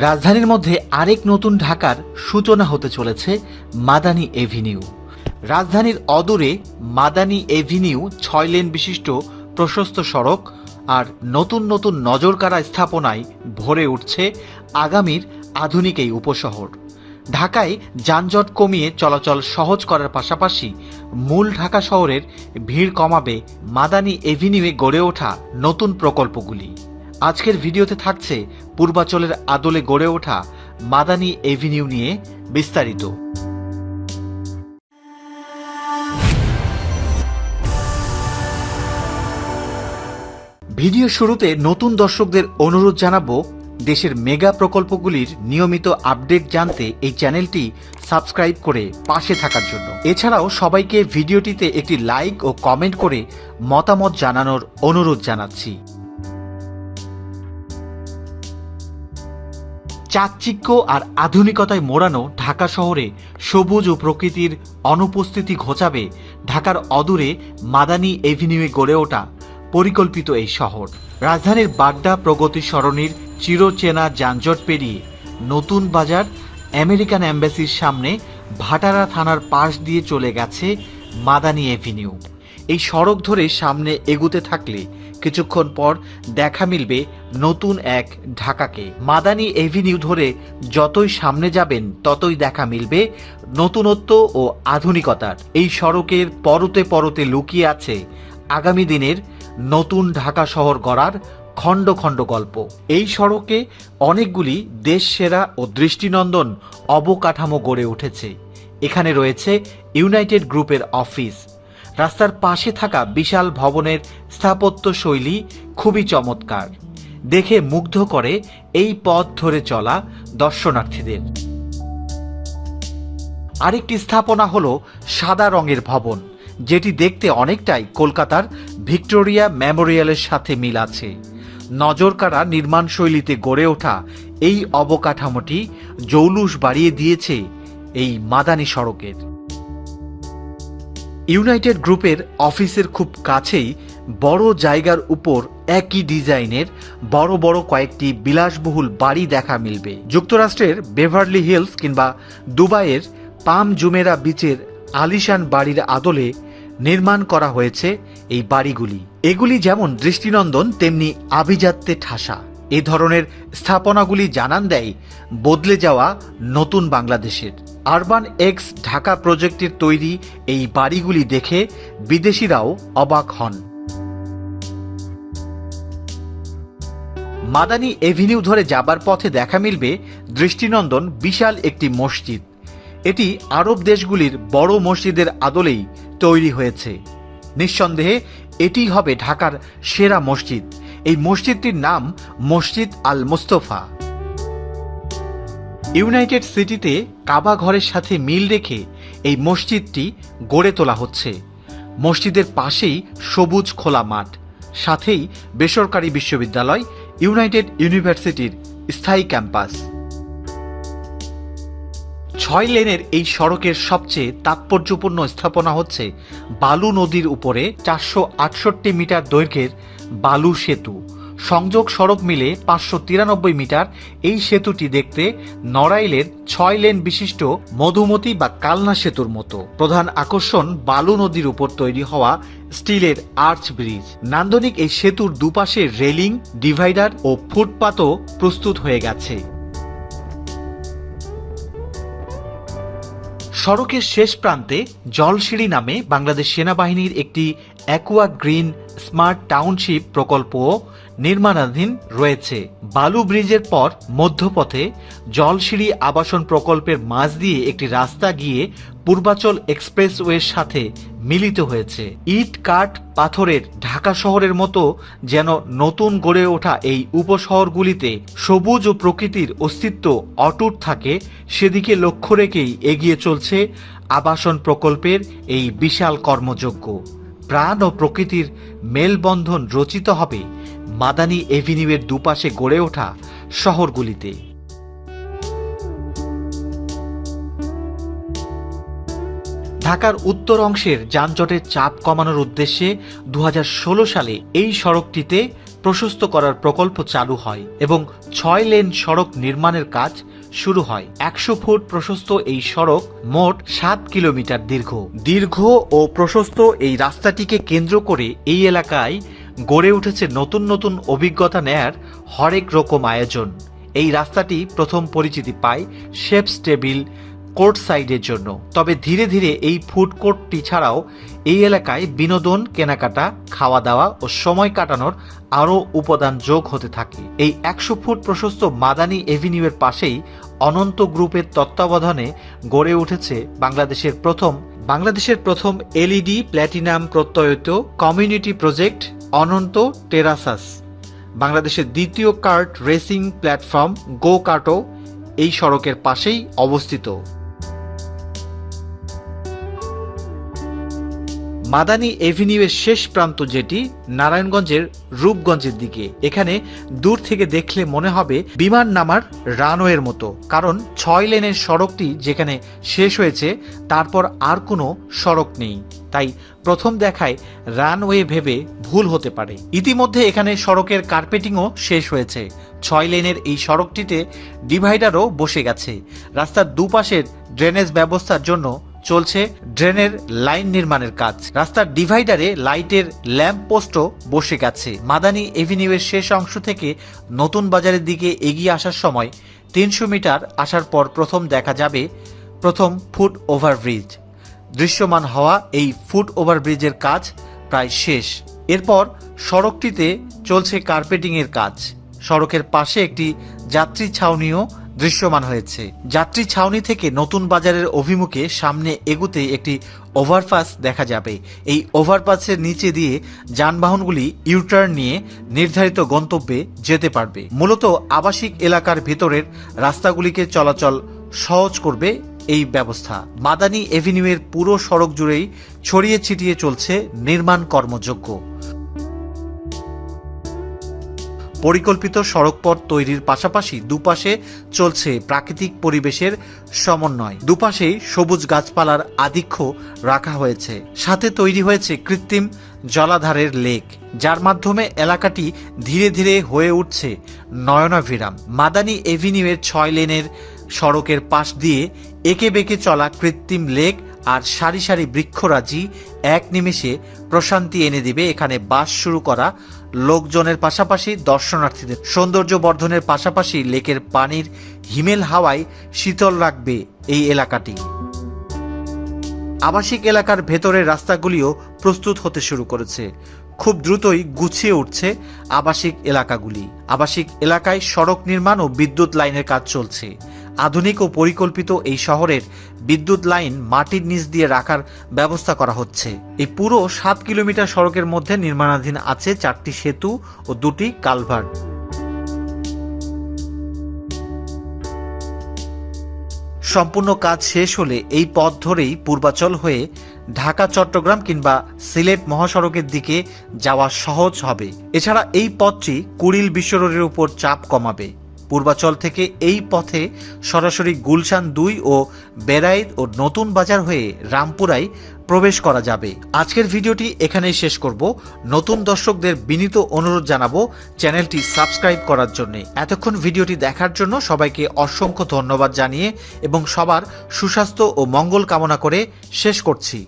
রাজধানীর মধ্যে আরেক নতুন ঢাকার সূচনা হতে চলেছে মাদানী এভিনিউ। রাজধানীর অদূরে মাদানী এভিনিউ ছয় লেন বিশিষ্ট প্রশস্ত সড়ক আর নতুন নতুন নজরকাড়া স্থাপনায় ভরে উঠছে আগামীর আধুনিক এই উপশহর। ঢাকায় যানজট কমিয়ে চলাচল সহজ করার পাশাপাশি মূল ঢাকা শহরের ভিড় কমাবে মাদানী এভিনিউয়ে গড়ে ওঠা নতুন প্রকল্পগুলি। আজকের ভিডিওতে থাকছে পূর্বাচলের আদলে গড়ে ওঠা মাদানী এভিনিউ নিয়ে বিস্তারিত। ভিডিও শুরুতে নতুন দর্শকদের অনুরোধ জানাব, দেশের মেগা প্রকল্পগুলির নিয়মিত আপডেট জানতে এই চ্যানেলটি সাবস্ক্রাইব করে পাশে থাকার জন্য। এছাড়াও সবাইকে ভিডিওটিতে একটি লাইক ও কমেন্ট করে মতামত জানানোর অনুরোধ জানাচ্ছি। চাকচিক্য আর আধুনিকতায় মোড়ানো ঢাকা শহরে সবুজ ও প্রকৃতির অনুপস্থিতি ঘোচাবে ঢাকার অদূরে মাদানী এভিনিউয়ে গড়ে ওঠা পরিকল্পিত এই শহর। রাজধানীর বাড্ডা প্রগতি সরণির চিরচেনা যানজট পেরিয়ে নতুন বাজার আমেরিকান অ্যাম্বাসির সামনে ভাটারা থানার পাশ দিয়ে চলে গেছে মাদানী এভিনিউ। এই সড়ক ধরে সামনে এগুতে থাকলে কিছুক্ষণ পর দেখা মিলবে নতুন এক ঢাকাকে। মাদানী এভিনিউ ধরে যতই সামনে যাবেন, ততই দেখা মিলবে নতুনত্ব ও আধুনিকতার। এই সড়কের পরতে পরতে লুকিয়ে আছে আগামী দিনের নতুন ঢাকা শহর গড়ার খণ্ড খণ্ড গল্প। এই সড়কে অনেকগুলি দেশ সেরা ও দৃষ্টিনন্দন অবকাঠামো গড়ে উঠেছে। এখানে রয়েছে ইউনাইটেড গ্রুপের অফিস রাস্তার পাশে থাকা বিশাল ভবনের স্থাপত্য শৈলী খুবই চমৎকার। দেখে মুগ্ধ করে এই পথ ধরে চলা দর্শনার্থীদের। আরেকটি স্থাপনা হলো সাদা রঙের ভবন, যেটি দেখতে অনেকটাই কলকাতার ভিক্টোরিয়া মেমোরিয়ালের সাথে মিল আছে। নজরকাড়া নির্মাণ শৈলীতে গড়ে ওঠা এই অবকাঠামোটি জৌলুস বাড়িয়ে দিয়েছে এই মাদানী সড়কের। ইউনাইটেড গ্রুপের অফিসের খুব কাছেই বড় জায়গার উপর একই ডিজাইনের বড় বড় কয়েকটি বিলাসবহুল বাড়ি দেখা মিলবে। যুক্তরাষ্ট্রের বেভারলি হিলস কিংবা দুবাইয়ের পাম জুমেরা বিচের আলিশান বাড়ির আদলে নির্মাণ করা হয়েছে এই বাড়িগুলি। এগুলি যেমন দৃষ্টিনন্দন, তেমনি আভিজাত্যে ঠাসা। এ ধরনের স্থাপনাগুলি জানান দেয় বদলে যাওয়া নতুন বাংলাদেশের। আরবান এক্স ঢাকা প্রজেক্টের তৈরি এই বাড়িগুলি দেখে বিদেশিরাও অবাক হন। মাদানী এভিনিউ ধরে যাবার পথে দেখা মিলবে দৃষ্টিনন্দন বিশাল একটি মসজিদ। এটি আরব দেশগুলির বড় মসজিদের আদলেই তৈরি হয়েছে। নিঃসন্দেহে এটি হবে ঢাকার সেরা মসজিদ। এই মসজিদটির নাম মসজিদ আল মুস্তফা ইউনাইটেড সিটিতে কাবা ঘরের সাথে মিল রেখে এই মসজিদটি গড়ে তোলা হচ্ছে। মসজিদের পাশেই সবুজ খোলা মাঠ, সাথেই বেসরকারি বিশ্ববিদ্যালয়, ইউনাইটেড ইউনিভার্সিটির স্থায়ী ক্যাম্পাস। ছয় লেনের এই সড়কের সবচেয়ে তাৎপর্যপূর্ণ স্থাপনা হচ্ছে বালু নদীর উপরে চারশো আটষট্টি মিটার দৈর্ঘ্যের বালু সেতু। সংযোগ সড়ক মিলে পাঁচশো তিরানব্বই মিটার। এই সেতুটি দেখতে নড়াইলের ছয় লেন বিশিষ্ট মধুমতি বা কালনা সেতুর মতো। প্রধান আকর্ষণ বালু নদীর উপর তৈরি হওয়া স্টিলের আর্চ ব্রিজ। নান্দনিক এই সেতুর দুপাশে রেলিং, ডিভাইডার ও ফুটপাতও প্রস্তুত হয়ে গেছে। সড়কের শেষ প্রান্তে জলসিঁড়ি নামে বাংলাদেশ সেনাবাহিনীর একটি অ্যাকুয়া গ্রিন স্মার্ট টাউনশিপ প্রকল্পও নির্মাণাধীন রয়েছে। বালু ব্রিজের পর মধ্যপথে জলসিঁড়ি আবাসন প্রকল্পের মাঝ দিয়ে একটি রাস্তা গিয়ে পূর্বাচল এক্সপ্রেসওয়ের সাথে মিলিত হয়েছে। ইট কাঠ পাথরের ঢাকা শহরের মতো যেন নতুন গড়ে ওঠা এই উপশহরগুলিতে সবুজ ও প্রকৃতির অস্তিত্ব অটুট থাকে, সেদিকে লক্ষ্য রেখেই এগিয়ে চলছে আবাসন প্রকল্পের এই বিশাল কর্মযজ্ঞ। প্রাণ ও প্রকৃতির মেলবন্ধন রচিত হবে মাদানী এভিনিউয়ের দুপাশে গড়ে ওঠা শহরগুলিতে। ঢাকার উত্তর অংশের যানজটের চাপ কমানোর উদ্দেশ্যে দু হাজার ষোলো সালে এই সড়কটিতে প্রশস্ত করার প্রকল্প চালু হয় এবং ছয় লেন সড়ক নির্মাণের কাজ শুরু হয়। একশো ফুট প্রশস্ত এই সড়ক মোট সাত কিলোমিটার দীর্ঘ। দীর্ঘ ও প্রশস্ত এই রাস্তাটিকে কেন্দ্র করে এই এলাকায় গড়ে উঠেছে নতুন নতুন অভিজ্ঞতা নেয়ার হরেক রকম আয়োজন। এই রাস্তাটি প্রথম পরিচিতি পায় শেপস টেবিল কোর্ট সাইডের জন্য। তবে ধীরে ধীরে এই ফুড কোর্টটি ছাড়াও এই এলাকায় বিনোদন, কেনাকাটা খাওয়া দাওয়া ও সময় কাটানোর আরও উপাদান যোগ হতে থাকে। এই একশো ফুট প্রশস্ত মাদানী এভিনিউয়ের পাশেই অনন্ত গ্রুপের তত্ত্বাবধানে গড়ে উঠেছে বাংলাদেশের প্রথম বাংলাদেশের প্রথম এলইডি প্ল্যাটিনাম প্রত্যয়িত কমিউনিটি প্রজেক্ট অনন্ত টেরাসাস। বাংলাদেশের দ্বিতীয় কার্ট রেসিং প্ল্যাটফর্ম গো কার্টও এই সড়কের পাশেই অবস্থিত। মাদানী এভিনিউয়ের শেষ প্রান্ত যেটি নারায়ণগঞ্জের রূপগঞ্জের দিকে। এখানে দূর থেকে দেখলে মনে হবে বিমান নামার রানওয়ের মতো। কারণ ছয় লেনের সড়কটি যেখানে শেষ হয়েছে, তারপর আর কোনো সড়ক নেই। তাই প্রথম দেখায় রানওয়ে ভেবে ভুল হতে পারে। ইতিমধ্যে এখানে সড়কের কার্পেটিংও শেষ হয়েছে। ছয় লেনের এই সড়কটিতে ডিভাইডারও বসে গেছে। রাস্তার দুপাশের ড্রেনেজ ব্যবস্থার জন্য চলছে ড্রেনের লাইন নির্মাণের কাজ। রাস্তার ডিভাইডারে লাইটের ল্যাম্প পোস্টও বসে গেছে। মাদানী এভিনিউয়ের শেষ অংশ থেকে নতুন বাজারের দিকে এগিয়ে আসার সময় তিনশো মিটার আসার পর প্রথম দেখা যাবে প্রথম ফুট ওভারব্রিজ। দৃশ্যমান হওয়া এই ফুট ওভারব্রিজের কাজ প্রায় শেষ। এরপর সড়কটিতে চলছে কার্পেটিংয়ের কাজ। সড়কের পাশে একটি যাত্রী ছাউনিও দৃশ্যমান হয়েছে। যাত্রী ছাউনি থেকে নতুন বাজারের অভিমুখে সামনে এগুতে একটি ওভারপাস দেখা যাবে। এই ওভারপাসের নিচে দিয়ে যানবাহনগুলি ইউটার্ন নিয়ে নির্ধারিত গন্তব্যে যেতে পারবে। মূলত আবাসিক এলাকার ভেতরের রাস্তাগুলিকে চলাচল সহজ করবে এই ব্যবস্থা। মাদানী এভিনিউয়ের পুরো সড়ক জুড়েই ছড়িয়ে ছিটিয়ে চলছে নির্মাণ কর্মযোগ্য পরিকল্পিত সড়কপথ তৈরির পাশাপাশি দুপাশে চলছে প্রাকৃতিক পরিবেশের সমন্বয়। দুপাশেই সবুজ গাছপালার আধিক্য রাখা হয়েছে। সাথে তৈরি হয়েছে কৃত্রিম জলাধারের লেক, যার মাধ্যমে এলাকাটি ধীরে ধীরে হয়ে উঠছে নয়নাভিরাম। মাদানী এভিনিউয়ের ছয় লেনের সড়কের পাশ দিয়ে একে বেঁকে চলা কৃত্রিম লেক আর সারি সারি বৃক্ষরাজি এক নিমেষে প্রশান্তি এনে দিবে। এখানে বাস শুরু করা, লোকজনের পাশাপাশি দর্শনার্থীদের। সৌন্দর্য বর্ধনের পাশাপাশি লেকের পানির হিমেল হাওয়ায় শীতল রাখবে এই এলাকাটি। আবাসিক এলাকার ভেতরের রাস্তাগুলিও প্রস্তুত হতে শুরু করেছে। খুব দ্রুতই গুছিয়ে উঠছে আবাসিক এলাকাগুলি। আবাসিক এলাকায় সড়ক নির্মাণ ও বিদ্যুৎ লাইনের কাজ চলছে। আধুনিক ও পরিকল্পিত এই শহরের বিদ্যুৎ লাইন মাটির নিচ দিয়ে রাখার ব্যবস্থা করা হচ্ছে। এই পুরো সাত কিলোমিটার সড়কের মধ্যে নির্মাণাধীন আছে চারটি সেতু ও দুটি কালভার্ট। সম্পূর্ণ কাজ শেষ হলে এই পথ ধরেই পূর্বাচল হয়ে ঢাকা, চট্টগ্রাম কিংবা সিলেট মহাসড়কের দিকে যাওয়া সহজ হবে। এছাড়া এই পথটি কুড়িল বিশ্ব রোডের উপর চাপ কমাবে। পূর্বাচল থেকে এই পথে সরাসরি গুলশান দুই ও বেড়াইদ ও নতুন বাজার হয়ে রামপুরায় প্রবেশ করা যাবে। আজকের ভিডিওটি এখানেই শেষ করব। নতুন দর্শকদের বিনীত অনুরোধ জানাব চ্যানেলটি সাবস্ক্রাইব করার জন্য। এতক্ষণ ভিডিওটি দেখার জন্য সবাইকে অসংখ্য ধন্যবাদ জানিয়ে এবং সবার সুস্বাস্থ্য ও মঙ্গল কামনা করে শেষ করছি।